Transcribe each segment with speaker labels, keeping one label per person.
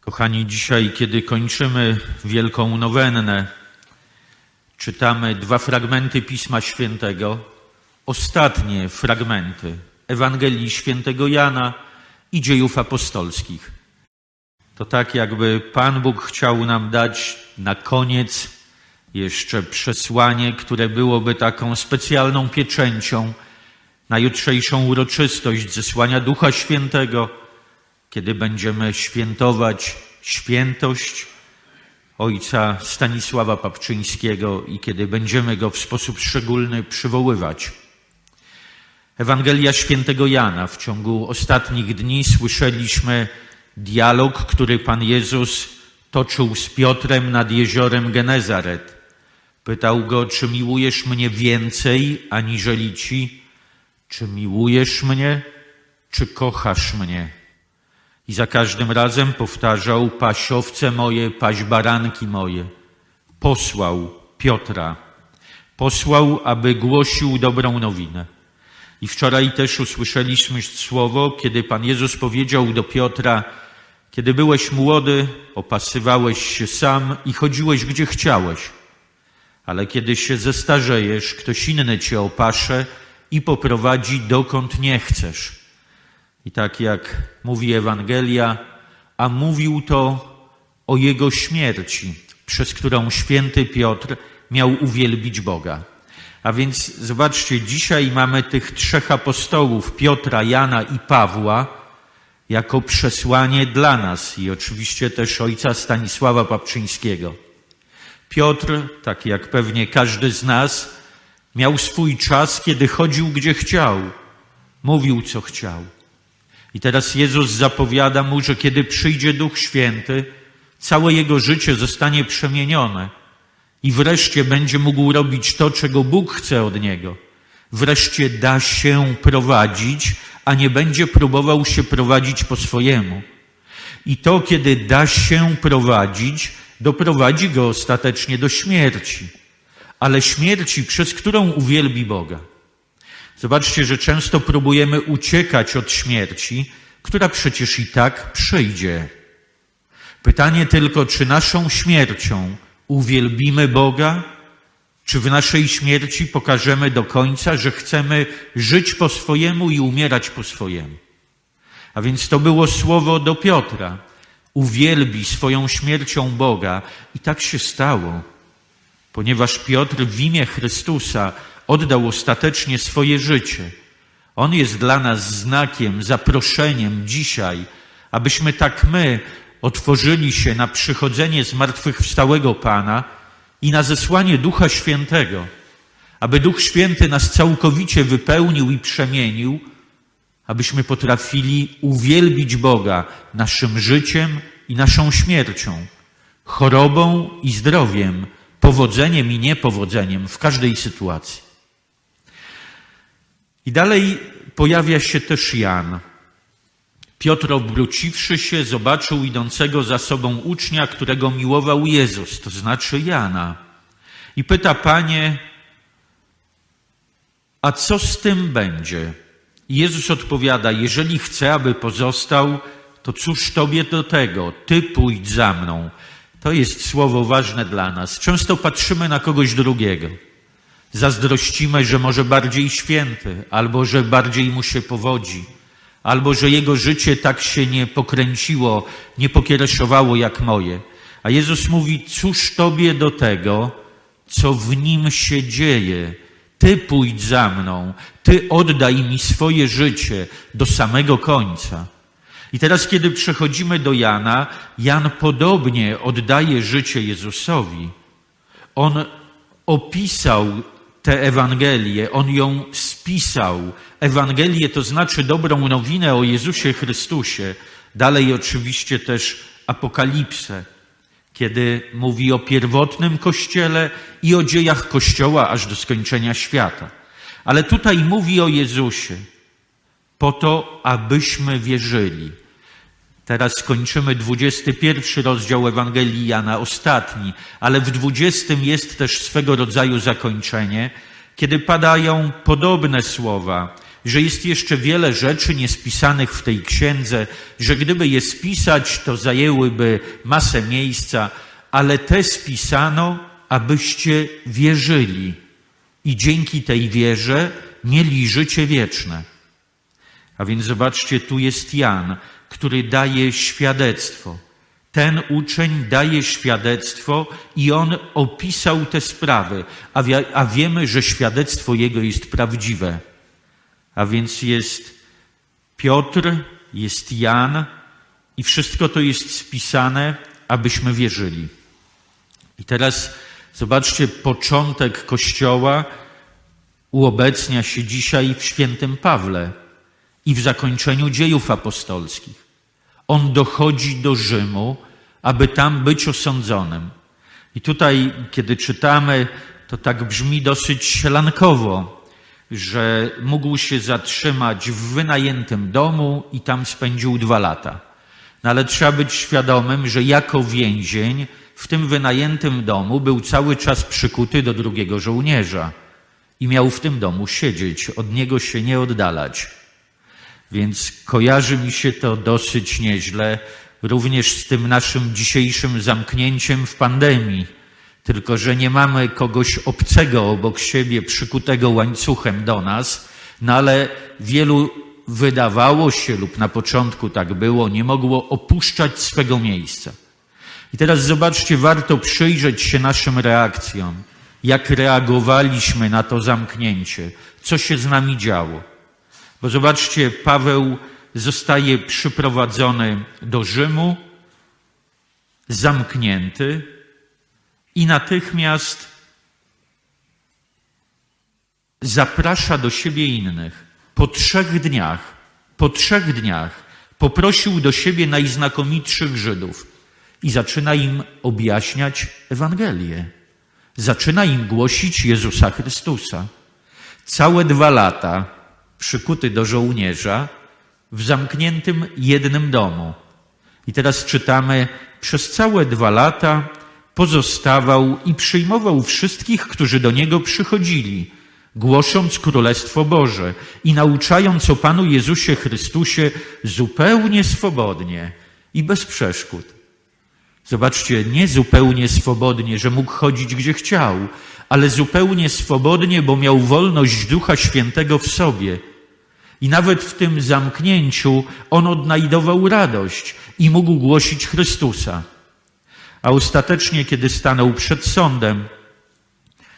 Speaker 1: Kochani, dzisiaj, kiedy kończymy Wielką Nowennę, czytamy dwa fragmenty Pisma Świętego, ostatnie fragmenty Ewangelii Świętego Jana i dziejów apostolskich. To tak, jakby Pan Bóg chciał nam dać na koniec jeszcze przesłanie, które byłoby taką specjalną pieczęcią na jutrzejszą uroczystość zesłania Ducha Świętego, kiedy będziemy świętować świętość ojca Stanisława Papczyńskiego i kiedy będziemy go w sposób szczególny przywoływać. Ewangelia świętego Jana. W ciągu ostatnich dni słyszeliśmy dialog, który Pan Jezus toczył z Piotrem nad jeziorem Genezaret. Pytał go, czy miłujesz mnie więcej aniżeli ci? Czy miłujesz mnie, czy kochasz mnie? I za każdym razem powtarzał, paś owce moje, paś baranki moje. Posłał Piotra. Posłał, aby głosił dobrą nowinę. I wczoraj też usłyszeliśmy słowo, kiedy Pan Jezus powiedział do Piotra, kiedy byłeś młody, opasywałeś się sam i chodziłeś gdzie chciałeś. Ale kiedy się zestarzejesz, ktoś inny cię opasze i poprowadzi dokąd nie chcesz. I tak jak mówi Ewangelia, a mówił to o jego śmierci, przez którą święty Piotr miał uwielbić Boga. A więc zobaczcie, dzisiaj mamy tych trzech apostołów, Piotra, Jana i Pawła, jako przesłanie dla nas i oczywiście też ojca Stanisława Papczyńskiego. Piotr, tak jak pewnie każdy z nas, miał swój czas, kiedy chodził gdzie chciał, mówił co chciał. I teraz Jezus zapowiada mu, że kiedy przyjdzie Duch Święty, całe jego życie zostanie przemienione i wreszcie będzie mógł robić to, czego Bóg chce od niego. Wreszcie da się prowadzić, a nie będzie próbował się prowadzić po swojemu. I to, kiedy da się prowadzić, doprowadzi go ostatecznie do śmierci, ale śmierci, przez którą uwielbi Boga. Zobaczcie, że często próbujemy uciekać od śmierci, która przecież i tak przyjdzie. Pytanie tylko, czy naszą śmiercią uwielbimy Boga, czy w naszej śmierci pokażemy do końca, że chcemy żyć po swojemu i umierać po swojemu. A więc to było słowo do Piotra. Uwielbi swoją śmiercią Boga. I tak się stało, ponieważ Piotr w imię Chrystusa oddał ostatecznie swoje życie. On jest dla nas znakiem, zaproszeniem dzisiaj, abyśmy tak my otworzyli się na przychodzenie zmartwychwstałego Pana i na zesłanie Ducha Świętego, aby Duch Święty nas całkowicie wypełnił i przemienił, abyśmy potrafili uwielbić Boga naszym życiem i naszą śmiercią, chorobą i zdrowiem, powodzeniem i niepowodzeniem w każdej sytuacji. I dalej pojawia się też Jan. Piotr obróciwszy się, zobaczył idącego za sobą ucznia, którego miłował Jezus, to znaczy Jana. I pyta, panie, a co z tym będzie? I Jezus odpowiada, jeżeli chcę, aby pozostał, to cóż tobie do tego? Ty pójdź za mną. To jest słowo ważne dla nas. Często patrzymy na kogoś drugiego. Zazdrościmy, że może bardziej święty, albo że bardziej mu się powodzi, albo że jego życie tak się nie pokręciło, nie pokiereszowało jak moje. A Jezus mówi, cóż tobie do tego, co w nim się dzieje? Ty pójdź za mną, ty oddaj mi swoje życie do samego końca. I teraz, kiedy przechodzimy do Jana, Jan podobnie oddaje życie Jezusowi. On opisał tę Ewangelię, on ją spisał. Ewangelię to znaczy dobrą nowinę o Jezusie Chrystusie. Dalej oczywiście też Apokalipsę, kiedy mówi o pierwotnym Kościele i o dziejach Kościoła aż do skończenia świata. Ale tutaj mówi o Jezusie, po to, abyśmy wierzyli. Teraz skończymy 21 rozdział Ewangelii Jana, ostatni, ale w 20 jest też swego rodzaju zakończenie, kiedy padają podobne słowa. że jest jeszcze wiele rzeczy niespisanych w tej księdze, że gdyby je spisać, to zajęłyby masę miejsca, ale te spisano, abyście wierzyli i dzięki tej wierze mieli życie wieczne. A więc zobaczcie, tu jest Jan, który daje świadectwo. Ten uczeń daje świadectwo i on opisał te sprawy, a, a wiemy, że świadectwo jego jest prawdziwe. A więc jest Piotr, jest Jan i wszystko to jest spisane, abyśmy wierzyli. I teraz zobaczcie, początek Kościoła uobecnia się dzisiaj w świętym Pawle i w zakończeniu dziejów apostolskich. On dochodzi do Rzymu, aby tam być osądzonym. I tutaj, kiedy czytamy, to tak brzmi dosyć sielankowo, że mógł się zatrzymać w wynajętym domu i tam spędził dwa lata. No ale trzeba być świadomym, że jako więzień w tym wynajętym domu był cały czas przykuty do drugiego żołnierza i miał w tym domu siedzieć, od niego się nie oddalać. Więc kojarzy mi się to dosyć nieźle, również z tym naszym dzisiejszym zamknięciem w pandemii. Tylko, że nie mamy kogoś obcego obok siebie, przykutego łańcuchem do nas, no ale wielu wydawało się, lub na początku tak było, nie mogło opuszczać swego miejsca. I teraz zobaczcie, warto przyjrzeć się naszym reakcjom, jak reagowaliśmy na to zamknięcie, co się z nami działo. Bo zobaczcie, Paweł zostaje przyprowadzony do Rzymu, zamknięty i natychmiast zaprasza do siebie innych. Po trzech dniach, po trzech dniach poprosił do siebie najznakomitszych Żydów i zaczyna im objaśniać Ewangelię. Zaczyna im głosić Jezusa Chrystusa. Całe dwa lata przykuty do żołnierza w zamkniętym jednym domu. I teraz czytamy, przez całe dwa lata pozostawał i przyjmował wszystkich, którzy do niego przychodzili, głosząc Królestwo Boże i nauczając o Panu Jezusie Chrystusie zupełnie swobodnie i bez przeszkód. Zobaczcie, nie zupełnie swobodnie, że mógł chodzić gdzie chciał, ale zupełnie swobodnie, bo miał wolność Ducha Świętego w sobie. I nawet w tym zamknięciu on odnajdował radość i mógł głosić Chrystusa. A ostatecznie, kiedy stanął przed sądem,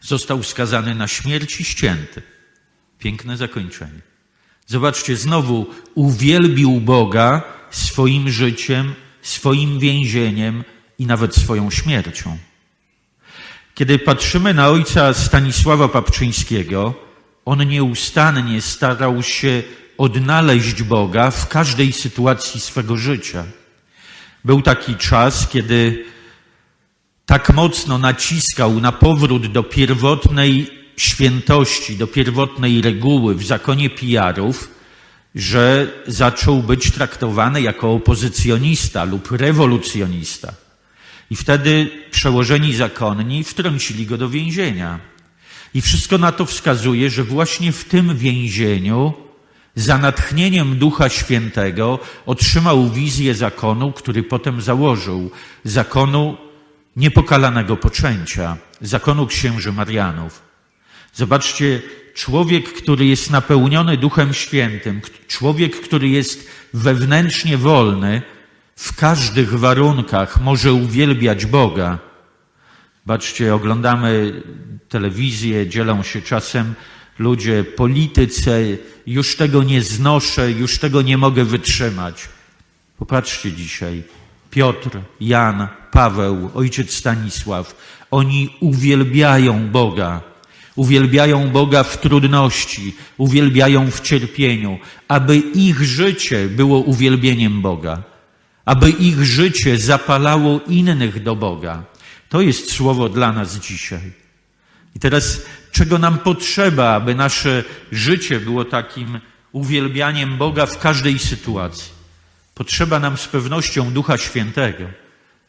Speaker 1: został skazany na śmierć i ścięty. Piękne zakończenie. Zobaczcie, znowu uwielbił Boga swoim życiem, swoim więzieniem i nawet swoją śmiercią. Kiedy patrzymy na ojca Stanisława Papczyńskiego, on nieustannie starał się odnaleźć Boga w każdej sytuacji swego życia. Był taki czas, kiedy tak mocno naciskał na powrót do pierwotnej świętości, do pierwotnej reguły w zakonie pijarów, że zaczął być traktowany jako opozycjonista lub rewolucjonista. I wtedy przełożeni zakonni wtrącili go do więzienia. I wszystko na to wskazuje, że właśnie w tym więzieniu, za natchnieniem Ducha Świętego, otrzymał wizję zakonu, który potem założył. Zakonu niepokalanego poczęcia, zakonu księży Marianów. Zobaczcie, człowiek, który jest napełniony Duchem Świętym, człowiek, który jest wewnętrznie wolny, w każdych warunkach może uwielbiać Boga. Baczcie, oglądamy telewizję, dzielą się czasem ludzie, polityce, już tego nie znoszę, już tego nie mogę wytrzymać. Popatrzcie dzisiaj. Piotr, Jan, Paweł, ojciec Stanisław, oni uwielbiają Boga. Uwielbiają Boga w trudności, uwielbiają w cierpieniu, aby ich życie było uwielbieniem Boga, aby ich życie zapalało innych do Boga. To jest słowo dla nas dzisiaj. I teraz, czego nam potrzeba, aby nasze życie było takim uwielbianiem Boga w każdej sytuacji? Potrzeba nam z pewnością Ducha Świętego,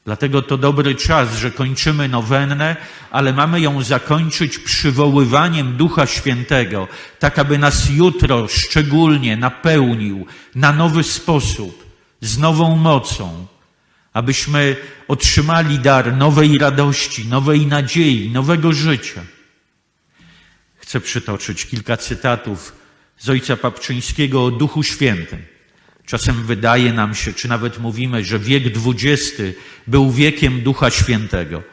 Speaker 1: Dlatego to dobry czas, że kończymy nowennę, ale mamy ją zakończyć przywoływaniem Ducha Świętego, tak aby nas jutro szczególnie napełnił na nowy sposób, z nową mocą, abyśmy otrzymali dar nowej radości, nowej nadziei, nowego życia. Chcę przytoczyć kilka cytatów z Ojca Papczyńskiego o Duchu Świętym. Czasem wydaje nam się, czy nawet mówimy, że wiek XX był wiekiem Ducha Świętego.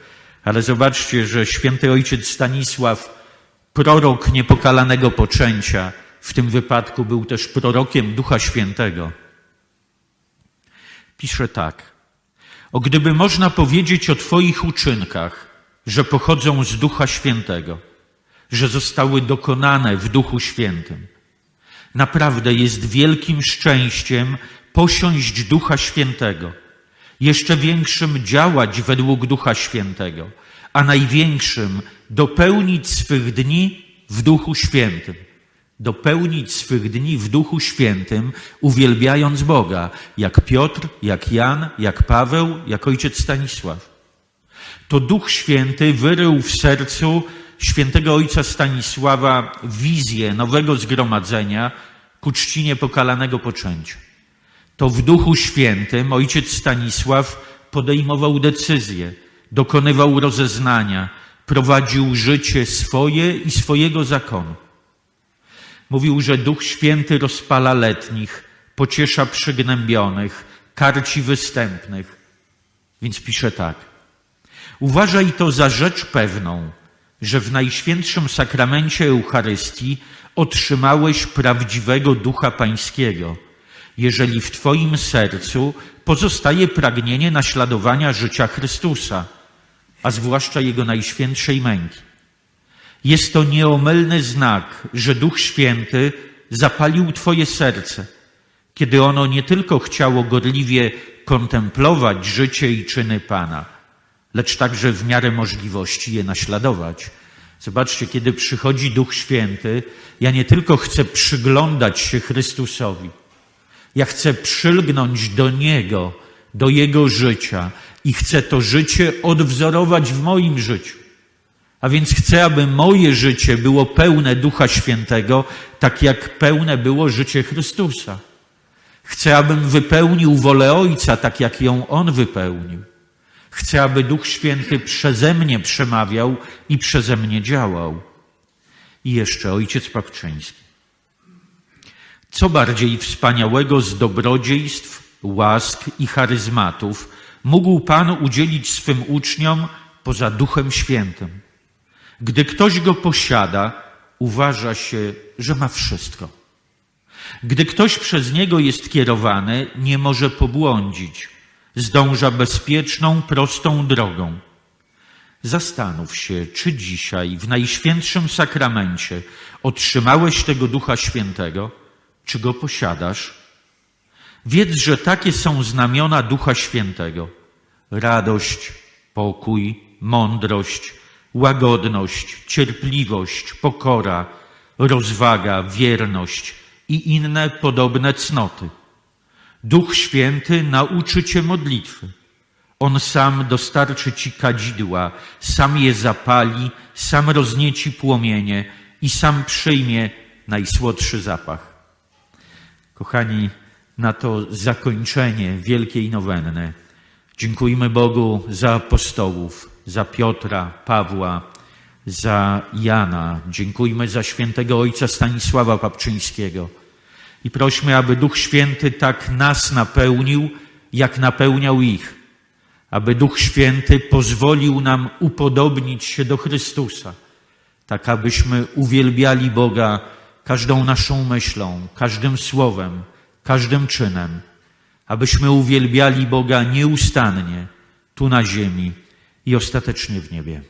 Speaker 1: Ale zobaczcie, że święty ojciec Stanisław, prorok niepokalanego poczęcia, w tym wypadku był też prorokiem Ducha Świętego. Pisze tak. O gdyby można powiedzieć o Twoich uczynkach, że pochodzą z Ducha Świętego, że zostały dokonane w Duchu Świętym. Naprawdę jest wielkim szczęściem posiąść Ducha Świętego, jeszcze większym działać według Ducha Świętego, a największym dopełnić swych dni w Duchu Świętym. Dopełnić swych dni w Duchu Świętym, uwielbiając Boga, jak Piotr, jak Jan, jak Paweł, jak ojciec Stanisław. To Duch Święty wyrył w sercu świętego ojca Stanisława wizję nowego zgromadzenia ku czci niepokalanego poczęcia. To w Duchu Świętym ojciec Stanisław podejmował decyzje, dokonywał rozeznania, prowadził życie swoje i swojego zakonu. Mówił, że Duch Święty rozpala letnich, pociesza przygnębionych, karci występnych. Więc pisze tak. Uważaj to za rzecz pewną, że w Najświętszym Sakramencie Eucharystii otrzymałeś prawdziwego Ducha Pańskiego, jeżeli w Twoim sercu pozostaje pragnienie naśladowania życia Chrystusa, a zwłaszcza Jego Najświętszej męki. Jest to nieomylny znak, że Duch Święty zapalił Twoje serce, kiedy ono nie tylko chciało gorliwie kontemplować życie i czyny Pana, lecz także w miarę możliwości je naśladować. Zobaczcie, kiedy przychodzi Duch Święty, ja nie tylko chcę przyglądać się Chrystusowi, ja chcę przylgnąć do Niego, do Jego życia i chcę to życie odwzorować w moim życiu. A więc chcę, aby moje życie było pełne Ducha Świętego, tak jak pełne było życie Chrystusa. Chcę, abym wypełnił wolę Ojca, tak jak ją On wypełnił. Chcę, aby Duch Święty przeze mnie przemawiał i przeze mnie działał. I jeszcze Ojciec Papczyński. Co bardziej wspaniałego z dobrodziejstw, łask i charyzmatów mógł Pan udzielić swym uczniom poza Duchem Świętym? Gdy ktoś go posiada, uważa się, że ma wszystko. Gdy ktoś przez niego jest kierowany, nie może pobłądzić, zdąża bezpieczną, prostą drogą. Zastanów się, czy dzisiaj w Najświętszym Sakramencie otrzymałeś tego Ducha Świętego, czy go posiadasz. Wiedz, że takie są znamiona Ducha Świętego: radość, pokój, mądrość, łagodność, cierpliwość, pokora, rozwaga, wierność i inne podobne cnoty. Duch Święty nauczy cię modlitwy. On sam dostarczy ci kadzidła, sam je zapali, sam roznieci płomienie i sam przyjmie najsłodszy zapach. Kochani, na to zakończenie wielkiej nowenny dziękujmy Bogu za apostołów, za Piotra, Pawła, za Jana. Dziękujmy za świętego ojca Stanisława Papczyńskiego. I prośmy, aby Duch Święty tak nas napełnił, jak napełniał ich. Aby Duch Święty pozwolił nam upodobnić się do Chrystusa. Tak, abyśmy uwielbiali Boga każdą naszą myślą, każdym słowem, każdym czynem. Abyśmy uwielbiali Boga nieustannie, tu na ziemi i ostatecznie w niebie.